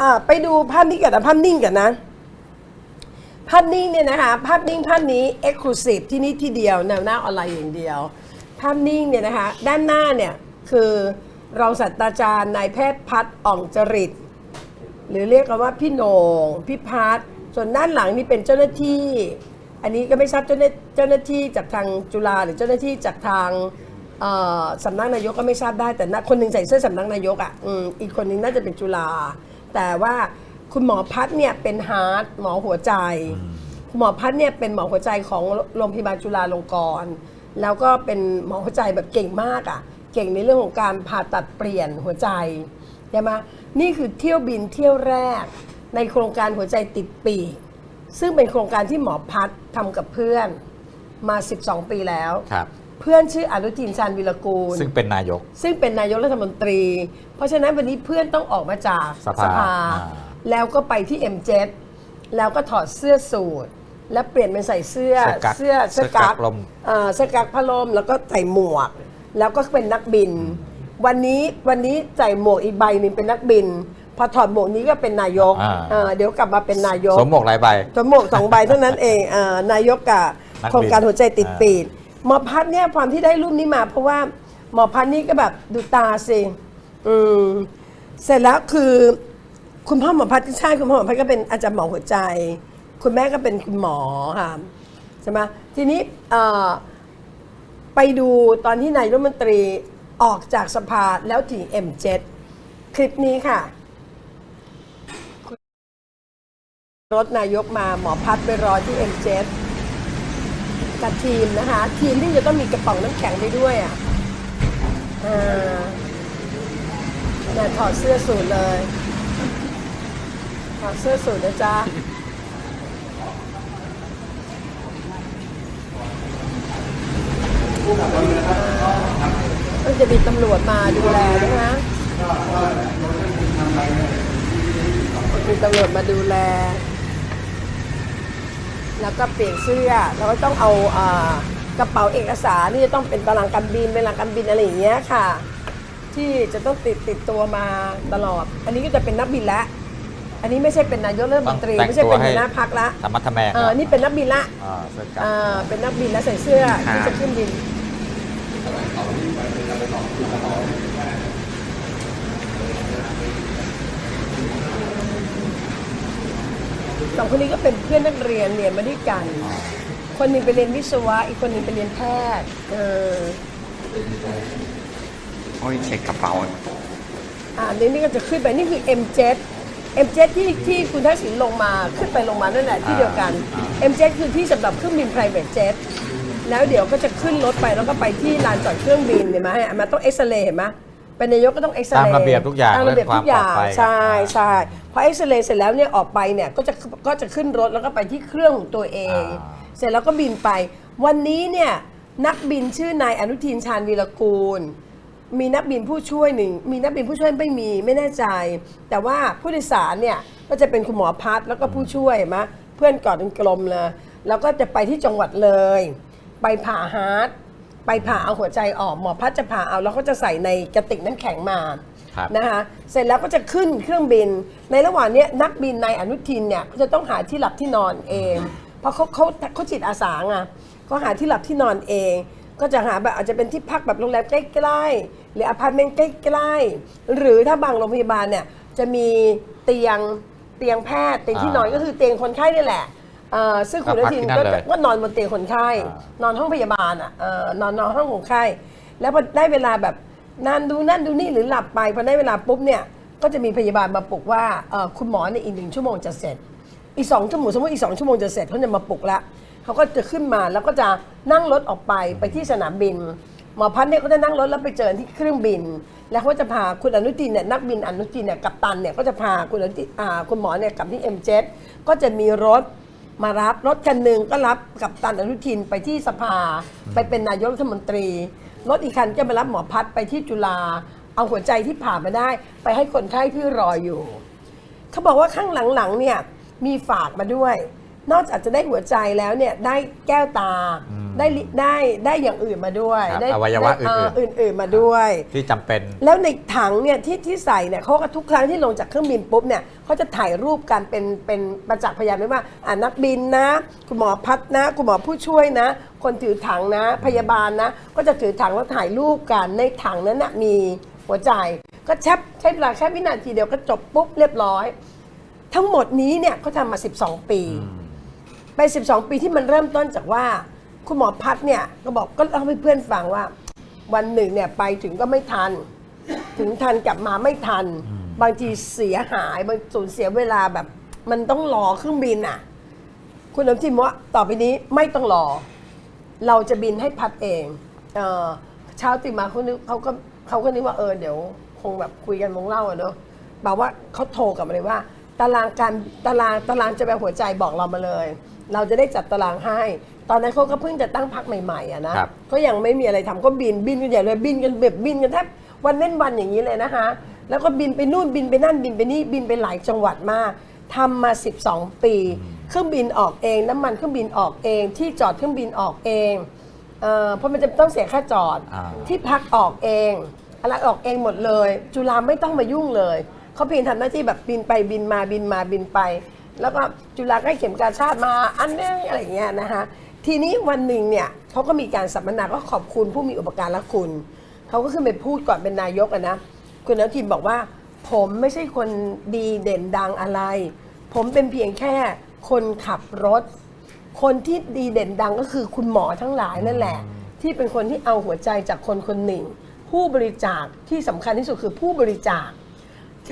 อ่าไปดูภาพนี้กันนะภาพนิ่งกันนะ ภาพนิ่งเนี่ยนะคะภาพนิ่งภาพนี้ Exclusive ที่นี่ที่เดียวแนวหน้าออนไลน์อย่างเดียว ภาพนิ่งเนี่ยนะคะด้านหน้าเนี่ยคือรองศาสตราจารย์นายแพทย์พัฒน์อ่องจริต หรือเรียกกันว่าพี่โหนงพี่พัฒน์ส่วนด้านหลังนี่เป็นเจ้าหน้าที่ อันนี้ก็ไม่ทราบเจ้าหน้าเจ้าหน้าที่จากทางจุฬาหรือเจ้าหน้าที่จากทางสำนักนายกก็ไม่ทราบได้แต่คนหนึ่งใส่เสื้อสำนักนายกอะอีกคนหนึงน่าจะเป็นจุฬา แต่ว่าคุณหมอพัฒน์เนี่ยเป็นฮาร์ดหมอหัวใจ คุณหมอพัฒน์เนี่ยเป็นหมอหัวใจของโรงพยาบาลจุฬาลงกรณ์แล้วก็เป็นหมอหัวใจแบบเก่งมากอะ เก่งในเรื่องของการผ่าตัดเปลี่ยนหัวใจใช่ไหมนี่คือเที่ยวบินเที่ยวแรก ในโครงการหัวใจติดปีกซึ่งเป็นโครงการที่หมอพัฒน์ทำกับเพื่อนมา 12 ปีแล้วครับเพื่อนชื่ออนุทินชาญวิรกูล ซึ่งเป็นนายก ซึ่งเป็นนายกรัฐมนตรี เพราะฉะนั้นวันนี้เพื่อนต้องออกมาจากสภาอ่า แล้วก็ไปที่ M7 แล้วก็ถอดเสื้อสูทและเปลี่ยนเป็นใส่เสื้อเสื้อกั๊กเสื้อเสื้อกั๊กลม เอ่อเสื้อกั๊กผ้าลมแล้วก็ใส่หมวก แล้วก็เป็นนักบิน วันนี้วันนี้ใส่หมวกอีกใบหนึ่งเป็นนักบิน พอถอดหมวกนี้ก็เป็นนายกอ่า เอ่อเดี๋ยวกลับมาเป็นนายก สวมหมวกหลายใบสวมหมวกสองใบเท่านั้นเองเอ่อนายกกับนักบินโครงการหัวใจติดอ่าปีดหมอพัดเนี่ยความที่ได้รูปนี้มาเพราะว่าหมอพัดนี่ก็แบบดูตาสิ อืมเสร็จแล้วคือคุณพ่อหมอพัดใช่คุณพ่อหมอพัดก็เป็นอาจารย์หมอหัวใจ คุณแม่ก็เป็นคุณหมอค่ะใช่ไหมทีนี้ไปดูตอนที่นายรัฐมนตรีออกจากสภาแล้วถึง M7 คลิปนี้ค่ะรถนายกมาหมอพัดไปรอที่ M7 กับทีมนะคะ ทีมที่จะต้องมีกระป๋องน้ำแข็งไปด้วยอะอ่า เนี่ยถอดเสื้อสูทเลย ถอดเสื้อสูทนะจ๊ะก็จะมีตำรวจมาดูแลด้วยนะมีตำรวจมาดูแล แล้วก็เปลี่ยนเสื้อ แล้วก็ต้องเอาอกระเป๋าเอกสารนี่จะต้องเป็นตารางการบินเป็นตารางการบินอะไรอย่างเงี้ยค่ะ ที่จะต้องติดติดตัวมาตลอด อันนี้ก็จะเป็นนักบินละอันนี้ไม่ใช่เป็นนายกรัฐมนตรีต้องแต่งไม่ใช่เป็นตัวให้หัวหน้าพักละธรรมะทแมงเออนี่เป็นนักบินละอ่าเสื้อกั๊ก อ่าเป็นนักบินแล้วใส่เสื้อครับ ที่จะขึ้นบิน สองคนนี้ก็เป็นเพื่อนนักเรียนเรียนมาด้วยกัน คนหนึ่งไปเรียนวิศวะ อีกคนหนึ่งไปเรียนแพทย์ เออ โอ้ยเช็คกระเป๋า อ่านี่นี่ก็จะขึ้นไปนี่คือ M7 M7 ที่ที่คุณทักษิณลงมาขึ้นไปลงมานั่นแหละที่เดียวกัน M7 คือที่สำหรับเครื่องบิน private jet แล้วเดี๋ยวก็จะขึ้นรถไปแล้วก็ไปที่ลานจอดเครื่องบินเห็นไหมให้มาต้องเอ็กซเรย์เห็นไหมเป็นนายกก็ต้องเอ็กซเรย์ตามระเบียบทุกอย่างตามระเบียบทุกอย่างเรื่องความปลอดภัย ใช่ใช่พอเอ็กซเรย์เสร็จแล้วเนี่ยออกไปเนี่ยก็จะก็จะขึ้นรถแล้วก็ไปที่เครื่องของตัวเองอ่าเสร็จแล้วก็บินไป วันนี้เนี่ยนักบินชื่อนายอนุทินชาญวีรกูล มีนักบินผู้ช่วยหนึ่ง มีนักบินผู้ช่วยไม่มีไม่แน่ใจ แต่ว่าผู้โดยสารเนี่ยก็จะเป็นคุณหมอพัฒน์แล้วก็ผู้ช่วยเห็นไหมเพื่อนกอดเป็นกลมเลยแล้วก็จะไปที่จังหวัดเลย ไปผ่าฮาร์ดไปผ่าเอาหัวใจออกหมอพัฒน์จะผ่าเอาแล้วก็จะใส่ในกระติกน้ำแข็งมาครับ นะคะเสร็จแล้วก็จะขึ้นเครื่องบิน ในระหว่างเนี้ยนักบินนายอนุทินเนี่ยเขาจะต้องหาที่หลับที่นอนเอง เพราะเขาเขาเขาจิตอาสาไงก็หาที่หลับที่นอนเอง ก็จะหาแบบอาจจะเป็นที่พักแบบโรงแรมใกล้ๆ หรืออพาร์ตเมนต์ใกล้ๆหรือถ้าบางโรงพยาบาลเนี่ยจะมีเตียงเตียงแพทย์เตียงที่นอนอ่าก็คือเตียงคนไข้นี่แหละเอ่อซึ่งคุณอนุทินก็พักที่นั่ก็นเลยจะก็นอนบนเตียงคนไข้อ่านอนห้องพยาบาลอะเอ่อนอนนอนห้องคนไข้ แล้วพอได้เวลาแบบนั่นดูนั่นดูนี่หรือหลับไปพอได้เวลาปุ๊บเนี่ยก็จะมีพยาบาลมาปลุกว่าเอ่อคุณหมอในยอีกหนึ่งชั่วโมงจะเสร็จ อีกสองชั่วโมงสมมติอีกสองชั่วโมงจะเสร็จเขาจะมาปลุกละเขาก็จะขึ้นมาแล้วก็จะนั่งรถออกไปไปที่สนามบิน หมอพัฒน์เนี่ยเขาจะนั่งรถแล้วไปเจอที่เครื่องบิน แล้วเขาจะพาคุณอนุทินเนี่ยนักบินอนุทินเนี่ยกัปตันเนี่ยก็จะพาคุณอนุทินอ่าคุณหมอเนี่ยกลับที่ M7 ก็จะมีรถมารับรถคันหนึ่งก็รับกับตันอนุทินไปที่สภา ไปเป็นนายกรัฐมนตรี รถอีกคันก็มารับหมอพัฒน์ไปที่จุฬาเอาหัวใจที่ผ่ามาได้ ไปให้คนไข้ที่รออยู่ เขาบอกว่าข้างหลังๆเนี่ยมีฝากมาด้วย นอกจากจะได้หัวใจแล้วเนี่ยได้แก้วตา ได้ลิได้ได้อย่างอื่นมาด้วยครับได้อวัยวะได้อื่นๆเอื่น ๆมาด้วย ที่จำเป็น แล้วในถังเนี่ยที่ที่ใส่เนี่ยเขาก็ทุกครั้งที่ลงจากเครื่องบินปุ๊บเนี่ยเขาจะถ่ายรูปกันเป็นเป็นประจักษ์พยานไว้ว่าอ่านักบินนะ คุณหมอพัดนะคุณหมอผู้ช่วยนะ คนถือถังนะพยาบาลนะ ก็จะถือถังแล้วถ่ายรูปกันในถังนั้นนะมีหัวใจ ก็แชบใช้เวลาแค่วินาทีเดียวก็จบปุ๊บเรียบร้อย ทั้งหมดนี้เนี่ยเขาทำมา 12 ปี ไป 12 ปีที่มันเริ่มต้นจากว่า คุณหมอพัดเนี่ยก็บอกก็เล่าให้เพื่อนฟังว่า วันหนึ่งเนี่ยไปถึงก็ไม่ทัน ถึงทันกลับมาไม่ทัน บางทีเสียหายบางสูญเสียเวลาแบบ มันต้องรอเครื่องบินอะ คุณน้ำทิมว่าต่อไปนี้ไม่ต้องรอ เราจะบินให้พัดเองเออเช้าตื่นมาเขานึกเขาก็เขาก็นึกว่าเออเดี๋ยว คงแบบคุยกันวงเล่าอะเนอะบอกว่าเขาโทรกลับมาเลยว่า ตารางการตารางตารางจะแบบหัวใจบอกเรามาเลย เราจะได้จัดตารางให้ ตอนนั้นเขาก็เพิ่งจะตั้งพักใหม่ๆอะนะครับ ก็ยังไม่มีอะไรทำก็บินบินกันใหญ่เลยบินกันแบบบินกันแทบวันเว้นวันอย่างนี้เลยนะคะแล้วก็บินไปนู่นบินไปนั่นบินไปนี่บินไปหลายจังหวัดมากทำมา 12 ปี เครื่องบินออกเอง น้ำมันเครื่องบินออกเอง ที่จอดเครื่องบินออกเองเอ่อเพราะมันจะต้องเสียค่าจอดอ่า ที่พักออกเองอะไรออกเองหมดเลย จุฬาไม่ต้องมายุ่งเลยเขาเพียงทำหน้าที่แบบบินไปบินมาบินมาบินไป แล้วก็จุฬาก็ให้เข็มกาชาติมาอันนึงอะไรอย่างเงี้ยนะคะ ทีนี้วันหนึ่งเนี่ยเขาก็มีการสัมมนาก็ขอบคุณผู้มีอุปการะคุณเขาก็ขึ้นไปพูดก่อนเป็นนายกอะนะคุณอนุทินบอกว่า ผมไม่ใช่คนดีเด่นดังอะไร ผมเป็นเพียงแค่คนขับรถ คนที่ดีเด่นดังก็คือคุณหมอทั้งหลายนั่นแหละ ที่เป็นคนที่เอาหัวใจจากคนคนหนึ่ง ผู้บริจาคที่สำคัญที่สุดคือผู้บริจาค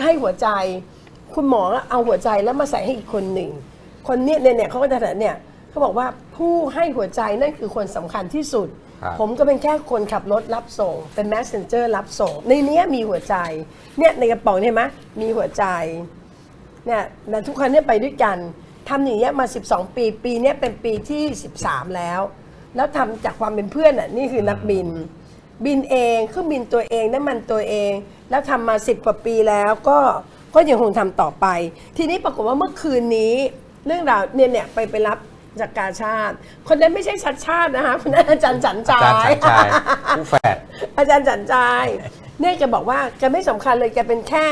ให้หัวใจ คุณหมอเอาหัวใจแล้วมาใส่ให้อีกคนหนึ่ง คนเนี้เนี่ยเนี่ยเขาก็จะเนี่ย เขาบอกว่าผู้ให้หัวใจนั่นคือคนสำคัญที่สุด ครับ ผมก็เป็นแค่คนขับรถรับส่ง เป็น messenger รับส่ง ในเนี้ยมีหัวใจ เนี่ยในกระป๋องเนี่ยไหมมีหัวใจ เนี่ยแต่ทุกครั้งเนี่ยไปด้วยกันทำอย่างเงี้ยมา 12 ปี ปีเนี้ยเป็นปีที่ 13 แล้ว แล้วทำจากความเป็นเพื่อนอะนี่คือนักบิน บินเองเครื่องบินตัวเองน้ำมันตัวเอง แล้วทำมา 10กว่าปีแล้วก็ก็ยังคงทำต่อไป ทีนี้ปรากฏว่าเมื่อคืนนี้ เรื่องราวเนี่ยเนี่ยไปไปรับ จากกาชาติ คนนั้นไม่ใช่ชัดชาตินะคะคนนั้นอาจารย์จันจาอาจารย์ย ชันชายผู้แฝด อาจารย์จันจายเนี่ยแกบอกว่าแกไม่สำคัญเลยแกเป็นแค่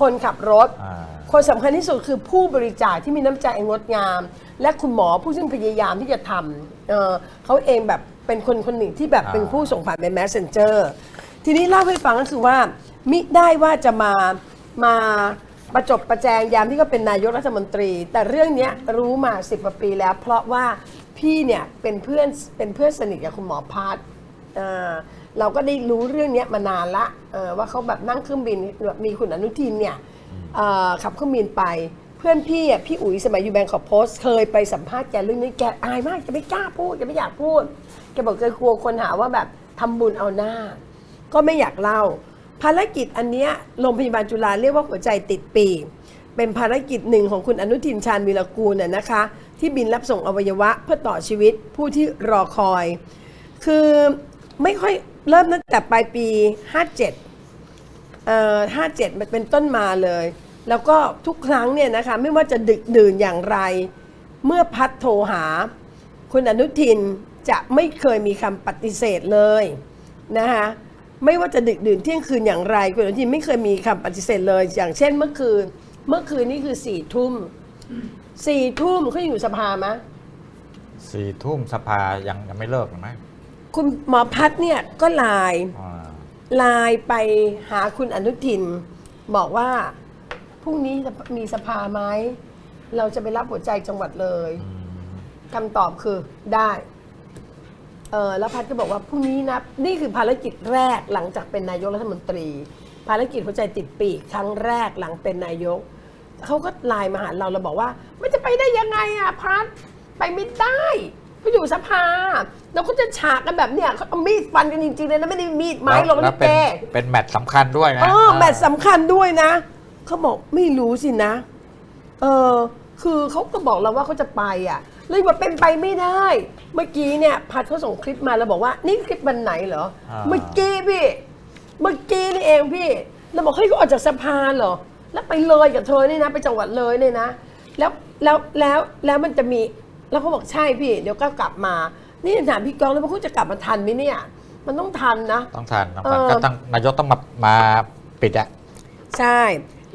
คนขับรถ อ่า คนสำคัญที่สุดคือผู้บริจาคที่มีน้ำใจงดงาม และคุณหมอผู้ซึ่งพยายามที่จะทำเอ่อเขาเองแบบเป็นคนคนหนึ่งที่แบบอ่าเป็นผู้ส่งผ่านเป็น messenger ทีนี้เล่าให้ฟังก็คือว่า มิได้ว่าจะมามา ประจบประแจงยามที่เขาเป็นนายกรัฐมนตรี แต่เรื่องเนี้ยรู้มาสิบกว่าปีแล้ว เพราะว่าพี่เนี่ยเป็นเพื่อนเป็นเพื่อนสนิทกับคุณหมอพัฒน์เอ่อเราก็ได้รู้เรื่องเนี้ยมานานละเอ่อว่าเขาแบบนั่งเครื่องบินแบบมีคุณอนุทินเนี่ยเอ่อขับเครื่องบินไป เพื่อนพี่อะพี่อุ๋ยสมัยอยู่แบงคอโพสเคยไปสัมภาษณ์แกเรื่องนี้แกอายมากแกไม่กล้าพูดแกไม่อยากพูดแกบอกแกกลัวคนหาว่าแบบทำบุญเอาหน้า ก็ไม่อยากเล่า ภารกิจอันเนี้ยโรงพยาบาลจุฬาเรียกว่าหัวใจติดปีกเป็นภารกิจหนึ่งของคุณอนุทินชาญวีรกูลน่ะนะคะ ที่บินรับส่งอวัยวะเพื่อต่อชีวิตผู้ที่รอคอย คือไม่ค่อยเริ่มตั้งแต่ปลายปี 57เอ่อ57มันเป็นต้นมาเลย แล้วก็ทุกครั้งเนี่ยนะคะไม่ว่าจะดึกดื่นอย่างไร เมื่อพัดโทรหา คุณอนุทินจะไม่เคยมีคำปฏิเสธเลยนะคะ ไม่ว่าจะดึกดื่นเที่ยงคืนอย่างไรคุณอนุทินไม่เคยมีคำปฏิเสธเลย อย่างเช่นเมื่อคืน เมื่อคืนนี่คือสี่ทุ่มสี่ทุ่มเขาอยู่สภาไหมสี่ทุ่มสภายังยังไม่เลิกหรือไหมคุณหมอพัฒน์เนี่ยก็ไลน์อ่าไลน์ไปหาคุณอนุทิน บอกว่าพรุ่งนี้จะมีสภาไหมเราจะไปรับหัวใจจังหวัดเลยคำตอบคือได้ เออแล้วพัดก็บอกว่าพรุ่งนี้นะนี่คือภารกิจแรกหลังจากเป็นนายกรัฐมนตรี ภารกิจหัวใจติดปีกครั้งแรกหลังเป็นนายกเขาก็ไลน์มาหาเราเราบอกว่ามันจะไปได้ยังไงอะพัดไปไม่ได้เขาอยู่สภาเราก็จะฉากกันแบบเนี้ยเขาเอามีดฟันกันจริงๆเลยนะไม่ได้มีดไม้ลงแล้นะวเป็นแกเป็นแมตช์สำคัญด้วยนะเออแมตช์าสำคัญด้วยนะเขาบอกไม่รู้สินะ เออคือเขาก็บอกเราว่าเขาจะไปอะ เลยว่าเป็นไปไม่ได้ เมื่อกี้เนี่ยพัดเขาส่งคลิปมาแล้วบอกว่านี่คลิปวันไหนเหรอาเมื่อกี้พี่ เมื่อกี้นี่เองพี่เราบอกเฮ้ยเขาออกจากสะพานเหรอ แล้วไปเลยกับเธอนี่นะ ไปจังหวัดเลยเนี่ยนะ แล้วแล้วแล้วแล้วมันจะมีแล้วเขาบอกใช่พี่ เดี๋ยวก็กลับมา นี่ถามพี่กองแล้วว่าเขาจะกลับมาทันไหมเนี่ย มันต้องทันนะ ต้องทันต้องทันเออ ก็ต้องนายกต้องมามาปิดอะ ใช่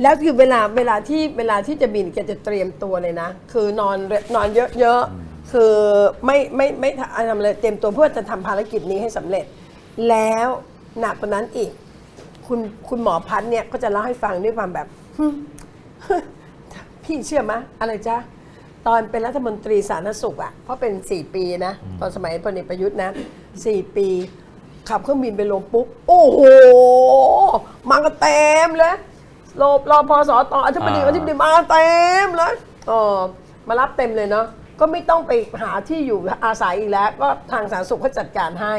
แล้วคือเวลาเวลาที่เวลาที่จะบินแกจะเตรียมตัวเลยนะ คือนอนนอนเยอะๆ คือไม่ไม่ไม่ทำอะไรเตรียมตัวเพื่อจะทำภารกิจนี้ให้สำเร็จ แล้วหนักกว่านั้นอีก คุณคุณหมอพัฒน์เนี่ยก็จะเล่าให้ฟังด้วยความแบบฮึ่มพี่เชื่อไหมอะไรจ๊ะ ตอนเป็นรัฐมนตรีสาธารณสุขอะ เพราะเป็น 4 ปีนะ ตอนสมัยพลเอกประยุทธ์นะ 4 ปี ขับเครื่องบินไปลงปุ๊บ โอ้โหมากันเต็มเลย รอรอพอสอตออธิบดีอธิบดีมาเต็มเลยเออมารับเต็มเลยเนาะก็ไม่ต้องไปหาที่อยู่อาศัยอีกแล้ว ก็ทางสาธารณสุขเขาจัดการให้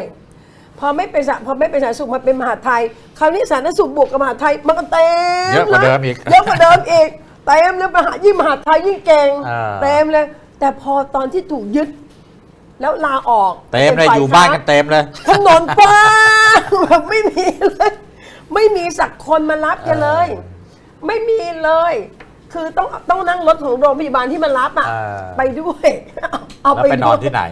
พอไม่เป็นสาพอไม่เป็นสาธารณสุขมาเป็นมหาดไทย คราวนี้สาธารณสุขบวกกับมหาดไทยมันก็เต็มเยอะกว่าเดิมอีกเยอะกว่าเดิมอีกเต็มเลยมหายิ่งมหาดไทยยิ่งเก่งอ่าเต็มเลย แต่พอตอนที่ถูกยึด แล้วลาออกเต็มเลยป็ฝ่อยู่บ้านกันเต็มเลยถนนกว้างแบบไม่มีเลย ไม่มีสักคนมารับแกันเลยเออ ไม่มีเลย คือต้องต้องนั่งรถของโรงพยาบาลที่มารับอะ เออ ไปด้วย เอาเอาแล้วไปไปนอนด้วย ที่ไหน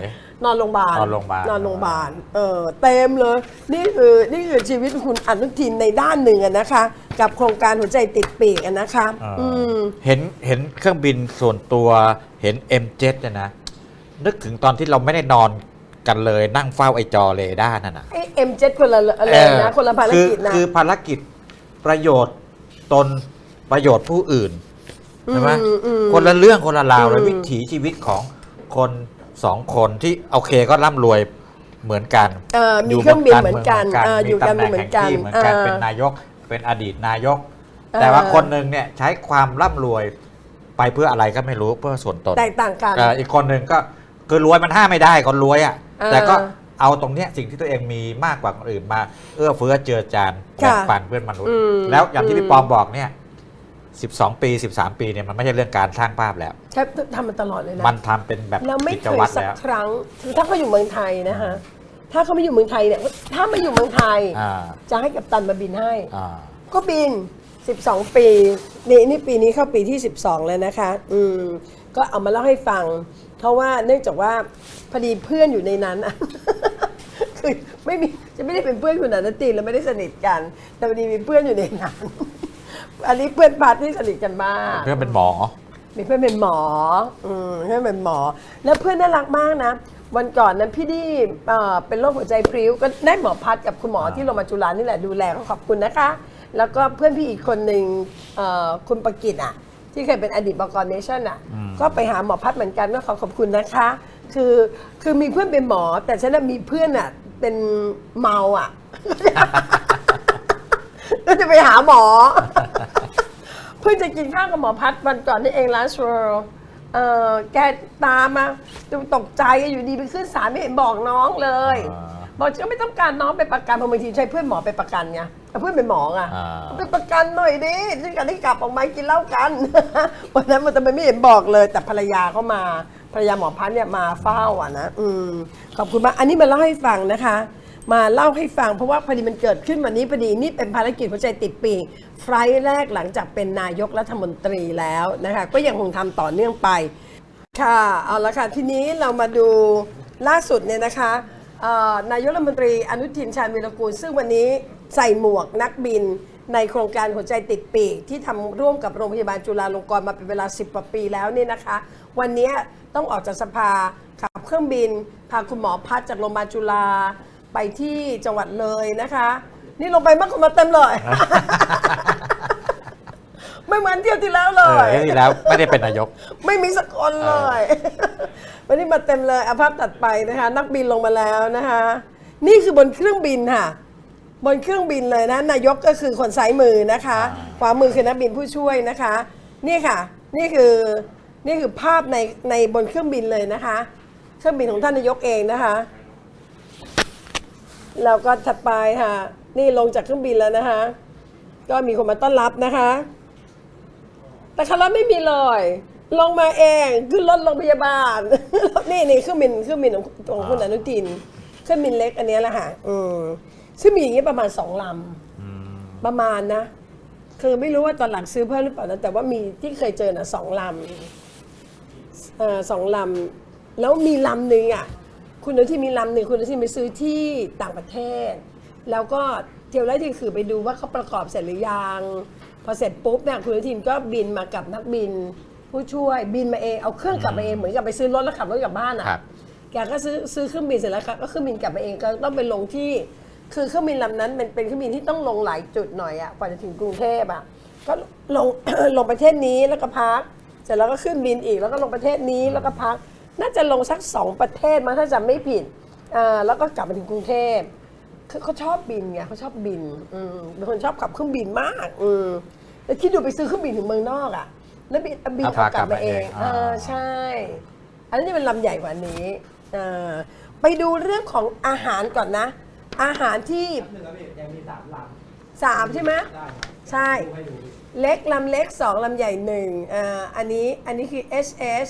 นอนโรงพยาบาลนอนโรงพยาบาล นอนโรงพยาบาล เออเต็มเลย นี่คือนี่คือชีวิตคุณอนุทินในด้านหนึ่งอะนะคะ กับโครงการหัวใจติดปีกอะนะคะ เออออืม เห็นเห็นเครื่องบินส่วนตัวเห็น M7 เนี่ยนะ นึกถึงตอนที่เราไม่ได้นอนกันเลยนั่งเฝ้าไอจอเรดาร์นั่นน่ะไอเอ็มเจ็ดคนละอะไรนะ คนละภารกิจนะ คือคือภารกิจประโยชน์ตน ประโยชน์ผู้อื่นใช่ไหมอืมอืมคนละเรื่องคนละราวเลยอืมวิถีชีวิตของคนสองคนที่โอเคก็ร่ำรวยเหมือนกันเออมีเครื่องบินเหมือนกันเอออยู่กันมีเหมืตำอนแหกัน่งนแห่งที่เหมือนกันเออเป็นนายกเป็นอดีตนายกเออแต่ว่าคนหนึ่งเนี่ยใช้ความร่ำรวยไปเพื่ออะไรก็ไม่รู้เพื่อส่วนตนแตกต่างกันเอ่ออีกคนหนึ่งก็คือรวยมันห้ามไม่ได้คนรวยอะเออแต่ก็เอาตรงเนี้ยสิ่งที่ตัวเองมีมากกว่าคนอื่นมา เอื้อเฟื้อเจือจานค่ะแบ่งปันเพื่อนมนุษย์อืมแล้วอย่างที่อืมพี่ปอมบอกเนี่ย 12 ปี 13 ปีเนี่ยมันไม่ใช่เรื่องการสร้างภาพแล้วแค่ทำมาตลอดเลยนะมันทำเป็นแบบแล้วไม่กิเคจยวัตรสักแล้วครั้งคือถ้าเขาอยู่เมืองไทยนะคะถ้าเขาไม่อยู่เมืองไทยเนี่ยถ้าไม่อยู่เมืองไทย อ่าจะให้กับตันมาบินให้ อ่าก็บิน 12 ปี นี่นี่ปีนี้เข้าปีที่ 12 แล้วนะคะ อืม ก็เอามาเล่าให้ฟัง เพราะว่าเนื่องจากว่าพอดีเพื่อนอยู่ในนั้นอะ คือไม่มีจะไม่ได้เป็นเพื่อนคุณอนันตีแล้วไม่ได้สนิทกัน แต่พอดีมีเพื่อนอยู่ในนั้น อันนี้เพื่อนพาร์ทที่สนิทกันมาก เพื่อนเป็นหมอ มีเพื่อนเป็นหมอ อืมเพื่อนเป็นหมอ แล้วเพื่อนน่ารักมากนะ วันก่อนนั้นพี่ดีเอ่อเป็นโรคหัวใจพริ้ว ก็ได้หมอพัดกับคุณหมออ่าที่โรงพยาบาลจุฬานี่แหละดูแลเขาขอบคุณนะคะ แล้วก็เพื่อนพี่อีกคนหนึ่งเอ่อคุณประกิตอะ ที่เคยเป็นอดีตบกเนชั่นอะก็ไปหาหมอพัดเหมือนกันก็ขอขอบคุณนะคะ คือคือมีเพื่อนเป็นหมอ แต่ฉันน่ะมีเพื่อนอะเป็นเมาอะ ก็จะไปหาหมอเพิ่งจะกินข้าวกับหมอพัดวันก่อนนี่เองลาสเวลเออแกตามมาดูตกใจอยู่ดีไปขึ้นศาลไม่เห็นบอกน้องเลยอ่าบอกจะไม่ต้องการน้องไปประกันเพราะบางทีใช้เพื่อนหมอไปประกันไงแต่เพื่อนเป็นหมอไงอ่าเอาไปประกันหน่อยดิฉันกันได้กลับออกมากินเหล้ากันวันนั้นมันทำไมไม่เห็นบอกเลย แต่ภรรยาเขามาภรรยาหมอพัดเนี่ยมาเฝ้าอะนะอืมขอบคุณมากอันนี้มาเล่าให้ฟังนะคะ มาเล่าให้ฟังเพราะว่าพอดีมันเกิดขึ้นวันนี้พอดีนี่เป็นภารกิจหัวใจติดปีกไฟล์แรกหลังจากเป็นนายกรัฐมนตรีแล้วนะคะก็ยังคงทำต่อเนื่องไป ค่ะเอาละค่ะทีนี้เรามาดูล่าสุดเนี่ยนะคะนายกรัฐมนตรีอนุทินชาญวีรกูล ซึ่งวันนี้ใส่หมวกนักบินในโครงการหัวใจติดปีกที่ทำร่วมกับโรงพยาบาลจุฬาลงกรณ์มาเป็นเวลา 10กว่าปีแล้วเนี่ยนะคะ วันนี้ต้องออกจากสภาขับเครื่องบิน พาคุณหมอพัดจากโรงพยาบาลจุฬา ไปที่จังหวัดเลยนะคะ นี่ลงไปมากคนมาเต็มเลย ไม่เหมือนเที่ยวที่แล้วเลเออยที่แล้วไม่ได้เป็นนายก ไม่มีสักคนเลย วันนี้มาเต็มเลยเอาภาพตัดไปนะคะ นักบินลงมาแล้วนะคะ นี่คือบนเครื่องบินค่ะ บนเครื่องบินเลยนะ นายกก็คือคนซ้ายมือนะคะ อ่า ขวามือคือนักบินผู้ช่วยนะคะ นี่ค่ะ นี่คือนี่คือภาพในในบนเครื่องบินเลยนะคะ เครื่องบินของท่านนายกเองนะคะ แล้วก็ถัดไปค่ะ นี่ลงจากเครื่องบินแล้วนะคะ ก็มีคนมาต้อนรับนะคะ แต่คาร์ลไม่มีเลย ลงมาเองขึ้นรถโรงพยาบาล นี่นี่เครื่องบินเครื่องบินของของคุณอนุทินเครื่องบินเล็กอันเนี้ยแหละค่ะอืมซึ่งมีอย่างนี้ประมาณสองลำประมาณนะ คือไม่รู้ว่าตอนหลังซื้อเพิ่มหรือเปล่านะแต่ว่ามีที่เคยเจอนะสองลำเอ่อสองลแล้วมีลำหนึ่งอะ คุณอนุทินมีลำหนึ่งคุณอนุทินไปซื้อที่ต่างประเทศ แล้วก็เที่ยวแรกที่คือไปดูว่าเขาประกอบเสร็จหรือยังพอเสร็จปุ๊บเนี่ยคุณอนุทินก็บินมากับนักบิน ผู้ช่วยบินมาเองเอาเครื่องกลับมาเองเหมือนกับไปซื้อรถแล้วขับรถกลับบ้านอะครับ แกก็ซื้อซื้อเครื่องบินเสร็จแล้วก็เครื่องบินกลับมาเองก็ต้องไปลงที่ คือเครื่องบินลำนั้นเป็นเป็นเครื่องบินที่ต้องลงหลายจุดหน่อยอะกว่าจะถึงกรุงเทพอะก็ลง ลงประเทศนี้แล้วก็พัก เสร็จแล้วก็ขึ้นบินอีกแล้วก็ลงประเทศนี้แล้วก็พัก น่าจะลงสักสองประเทศมั้งถ้าจำไม่ผิดอ่าแล้วก็กลับมาถึงกรุงเทพคือเขาชอบบินไงเขาชอบบินอืมเป็นคนชอบขับเครื่องบินมากอืมแล้วคิดดูไปซื้อเครื่องบินถึงเมืองนอกอะ แล้วบินบินเอาเอาพากกลัลับบมามาเองเองเออใช่ อันนี้จะเป็นลำใหญ่กว่านี้เอ่อไปดูเรื่องของอาหารก่อนนะ อาหารที่หนึ่งครับพี่ยังมีสามลสามใช่ไหมำได้ครับใช่ ดูให้ดูพี่เล็กลำเล็กสองลำใหญ่หนึ่งอ่าอันนี้อันนี้คือ HS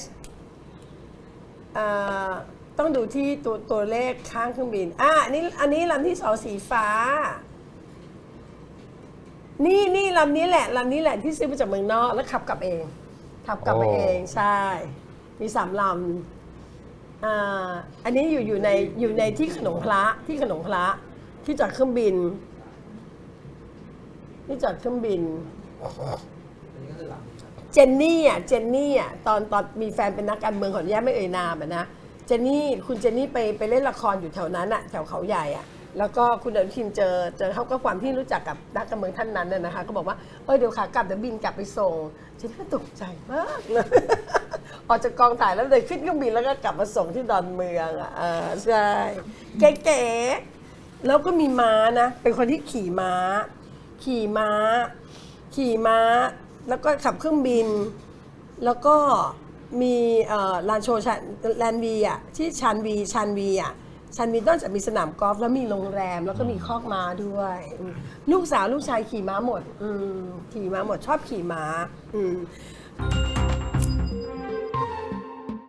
อ่าต้องดูที่ตัวตัวเลขข้างเครื่องบิน อ่าอันนี้อันนี้ลำที่สองสีฟ้า นี่นี่ลำนี้แหละลำนี้แหละที่ซื้อมาจากเมืองนอกแล้วขับกลับเอง ขับกลับมาโอ้ เองใช่ มีสามลำอ่าอันนี้อยู่อยู่ในอยู่ในที่ขนงพระที่ขนงพระที่จอดเครื่องบิน ที่จอดเครื่องบิน อันนี้ก็คือหลังครับ เจนนี่อะเจนนี่อะตอนตอนมีแฟนเป็นนักการเมืองขออนุญาตไม่เอ่ยนามอะนะเจนนี่คุณเจนนี่ไปไปเล่นละครอยู่แถวนั้นอะแถวเขาใหญ่อะแล้วก็คุณอนุทินเจอเจอเขาก็ความที่รู้จักกับนักการเมืองท่านนั้นน่ะนะคะ ก็บอกว่าเออเดี๋ยวขากลับเดี๋ยวบินกลับไปส่งเจนนี่ก็ตกใจมากเลยออกจากกองถ่ายแล้วเลยขึ้นเครื่องบินแล้วก็กลับมาส่งที่ดอนเมืองอะใช่เก๋ๆแล้วก็มีม้านะ เป็นคนที่ขี่ม้า ขี่ม้า ขี่ม้า แล้วก็ขับเครื่องบิน แล้วก็มีลานโชว์ชันแลนวีอะที่ชันวีชันวีอะชันวีนอกจากมีสนามกอล์ฟแล้วมีโรงแรมแล้วก็มีคอกม้าด้วย ลูกสาวลูกชายขี่ม้าหมดอืขี่ม้าหมดชอบขี่ม้าอืม